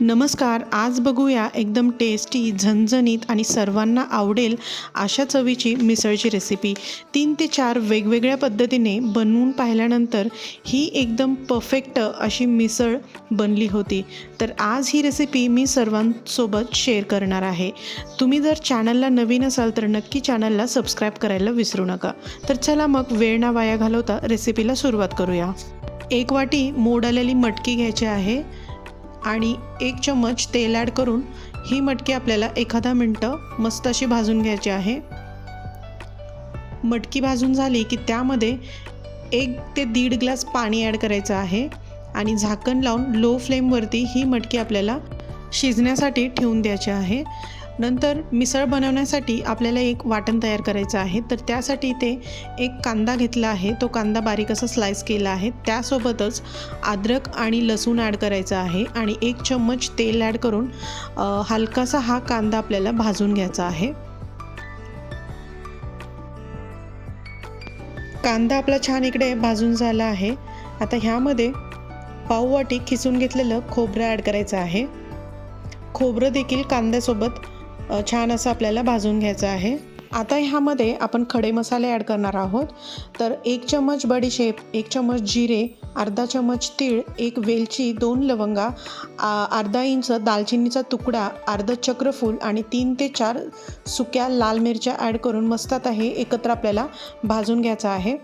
नमस्कार आज बघूया एकदम टेस्टी झणझणीत आणि सर्वांना आवडेल अशा चवीची मिसळची रेसिपी तीन ते चार वेगवेगळ्या पद्धतीने बनवून पाहिल्यानंतर ही एकदम परफेक्ट अशी मिसळ बनली होती. तर आज ही रेसिपी मी सर्वांसोबत शेअर करणार आहे. तुम्ही जर चॅनलला नवीन असाल तर नक्की चॅनलला सबस्क्राईब करायला विसरू नका. तर चला मग वेळ ना वाया घालवता रेसिपीला सुरुवात करूया. एक वाटी मोड आलेली मटकी घ्यायची आहे. आणि एक चम्मच तेल ॲड करून ही मटकी आपल्याला एखादा मिनटं मस्त अशी भाजून घ्यायची आहे. मटकी भाजून झाली की त्यामध्ये एक ते दीड ग्लास पाणी ॲड करायचं आहे आणि झाकण लावून लो फ्लेमवरती ही मटकी आपल्याला शिजण्यासाठी ठेवून द्यायची आहे. नंतर मिसळ बनवण्यासाठी आपल्याला एक वाटण तयार करायचं आहे. तर त्यासाठी ते एक कांदा घेतला आहे. तो कांदा बारीक असा स्लाइस केला आहे. त्यासोबतच अद्रक आणि लसूण ॲड करायचा आहे आणि एक चम्मच तेल ॲड करून हलकासा हा कांदा आपल्याला भाजून घ्यायचा आहे. कांदा आपला छान इकडे भाजून झाला आहे. आता ह्यामध्ये पाववाटी खिसून घेतलेलं खोबरं ॲड करायचं आहे. खोबरं देखील कांद्यासोबत छान असं आपल्याला भाजून घ्यायचं आहे. आता ह्यामध्ये आपण खडे मसाले ॲड करणार आहोत. तर एक चम्मच बडीशेप एक चम्मच जिरे अर्धा चम्मच तीळ एक वेलची दोन लवंगा अर्धा इंच दालचिनीचा तुकडा अर्ध चक्रफूल आणि तीन ते चार सुक्या लाल मिरच्या ॲड करून मस्त आता हे एकत्र आपल्याला भाजून घ्यायचं आहे.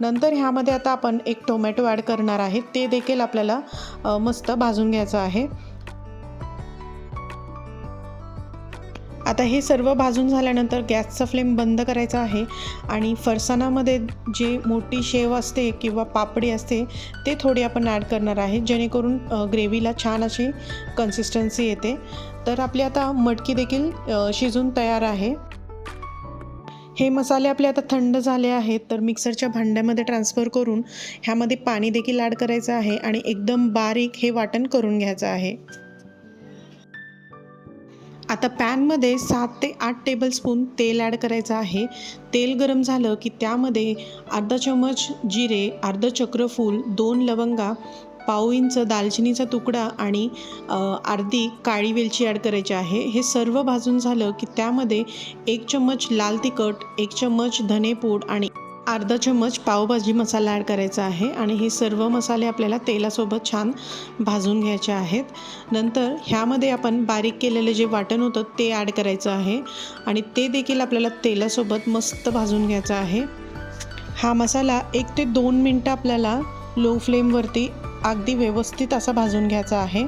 नंतर ह्यामध्ये आता आपण एक टोमॅटो ॲड करणार आहे. ते देखील आपल्याला मस्त भाजून घ्यायचं आहे. आता हे सर्व भाजून झाल्यानंतर गॅसचा फ्लेम बंद करायचा आहे आणि फरसाणामध्ये जे मोठी शेव असते किंवा पापडी असते ते थोडी आपण ॲड करणार आहे जेणेकरून ग्रेव्हीला छान अशी कन्सिस्टन्सी येते. तर आपली आता मटकी देखील शिजून तयार आहे. हे मसाले आपले आता थंड झाले आहेत तर मिक्सरच्या भांड्यामध्ये ट्रान्सफर करून ह्यामध्ये पाणी देखील ॲड करायचं आहे आणि एकदम बारीक हे वाटण करून घ्यायचं आहे. आता पॅनमध्ये सात ते आठ टेबलस्पून तेल ॲड करायचं आहे. तेल गरम झालं की त्यामध्ये अर्धा चम्मच जिरे अर्ध चक्रफूल दोन लवंगा पाव इंच दालचिनीचा तुकडा आणि अर्धी काळी वेलची ॲड करायची आहे. हे सर्व भाजून झालं की त्यामध्ये एक चम्मच लाल तिखट एक चम्मच धनेपूड आणि अर्धा चम्मच पावभाजी मसाला ॲड करायचा आहे आणि हे सर्व मसाले आपल्याला तेलासोबत छान भाजून घ्यायचे आहेत. नंतर ह्यामध्ये आपण बारीक केलेलं जे वाटण होतं ते ॲड करायचं आहे आणि ते देखील आपल्याला तेलासोबत मस्त भाजून घ्यायचं आहे. हा मसाला एक ते दोन मिनटं आपल्याला लो फ्लेमवरती अगदी व्यवस्थित असा भाजून घ्यायचा आहे.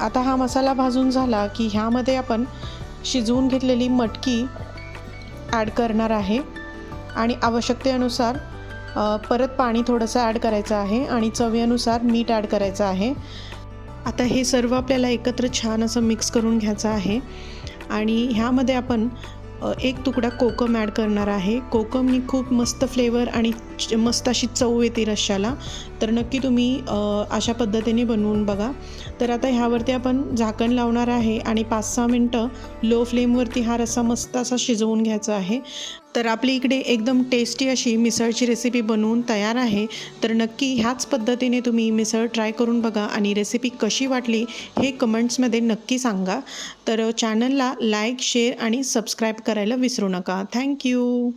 आता हा मसाला भाजून झाला की ह्यामध्ये आपण शिजवून घेतलेली मटकी ॲड करणार आहे. आणि आवश्यकतेनुसार परत पाणी थोडंसं ॲड करायचं आहे आणि चवीनुसार मीठ ॲड करायचं आहे. आता हे सर्व आपल्याला एकत्र छान असं मिक्स करून घ्यायचं आहे. आणि ह्यामध्ये आपण एक तुकडा कोकम ॲड करणार आहे. कोकमनी खूप मस्त फ्लेवर आणि मस्त अशी चव येते रश्शाला तर नक्की तुम्ही अशा पद्धतीने बनवून बघा. तर आता ह्यावरती आपण झाकण लावणार आहे आणि पाच सहा मिनटं लो फ्लेमवरती हा रस्सा मस्त असा शिजवून घ्यायचा आहे. तर आपली इकडे एकदम टेस्टी अशी मिसळची रेसिपी बनवून तयार आहे. तर नक्की ह्याच पद्धतीने तुम्ही मिसळ ट्राय करून बघा आणि रेसिपी कशी वाटली हे कमेंट्समध्ये नक्की सांगा. तर चॅनलला लाईक शेअर आणि सबस्क्राईब करायला विसरू नका. थँक्यू